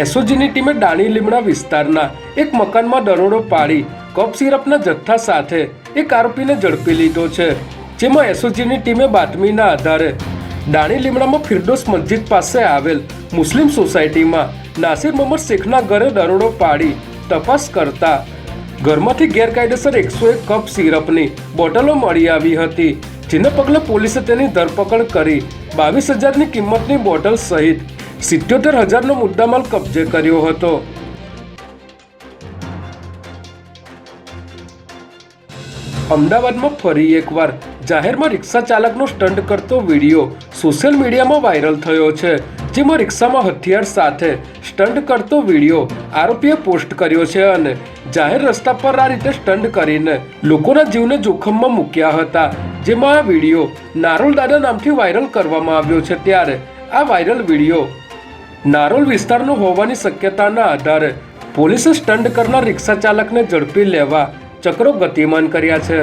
એસઓજીની ટીમે ડાણી લીમડા વિસ્તારના એક મકાનમાં દરોડો પાડી કપ સિરપના જથ્થા સાથે એક આરોપીને ઝડપી લીધો છે. જેમાં એસઓજીની ટીમે બાતમીના આધારે ડાણી લીમડામાં ફિરદોસ મસ્જિદ પાસે આવેલ મુસ્લિમ સોસાયટીમાં નાસિર મોહમ્મદ શેખના ઘરે દરોડો પાડી તપાસ કરતા ઘરમાંથી ગેરકાયદેસર એકસો એક કપ સિરપની બોટલો મળી આવી હતી, જેને પગલે પોલીસે તેની ધરપકડ કરી બાવીસ હજારની કિંમતની બોટલ સહિત સિત્યોતેર હજારનો મુદ્દામાલ કબજે કર્યો હતો. અમદાવાદમાં ફરી એકવાર જાહેરમાં રિક્ષા ચાલકનો સ્ટન્ટ કરતો વીડિયો સોશિયલ મીડિયામાં વાયરલ થયો છે, જેમાં રિક્ષામાં હથિયાર સાથે સ્ટન્ટ કરતો વીડિયો આરોપીએ પોસ્ટ કર્યો છે અને જાહેર રસ્તા પર આ રીતે સ્ટન્ટ કરીને લોકોના જીવને જોખમમાં મૂક્યા હતા, જેમાં આ વીડિયો નારોલ દાદા નામથી વાયરલ કરવામાં આવ્યો છે. ત્યારે આ વાયરલ વીડિયો નારોલ વિસ્તારનો હોવાની શક્યતાના આધારે પોલીસે સ્ટંટ કરનાર રિક્ષા ચાલકને ઝડપી લેવા ચક્રો ગતિમાન કર્યા છે.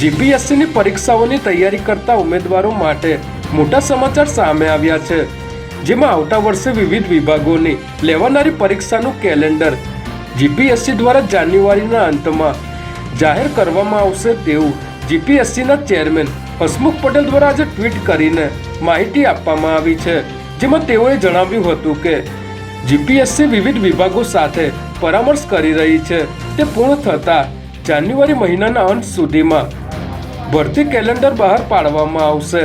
જીપીએસસીની પરીક્ષાઓની તૈયારી કરતા ઉમેદવારો માટે મોટા સમાચાર સામે આવ્યા છે. જેમાં આવતા વર્ષે વિવિધ વિભાગોની લેવાનારી પરીક્ષાનું કેલેન્ડર જીપીએસસી દ્વારા જાન્યુઆરીના અંતમાં જાહેર કરવામાં આવશે તેવું જીપીએસસીના ચેરમેન હસમુખ પટેલ દ્વારા આજે ટ્વીટ કરીને માહિતી આપવામાં આવી છે. જેમાં તેઓએ જણાવ્યું હતું કે, જીપીએસસી વિવિધ વિભાગો સાથે પરામર્શ કરી રહી છે. તે પૂર્ણ થતાં જાન્યુઆરી મહિનાના અંત સુધીમાં ભરતી કેલેન્ડર બહાર પાડવામાં આવશે.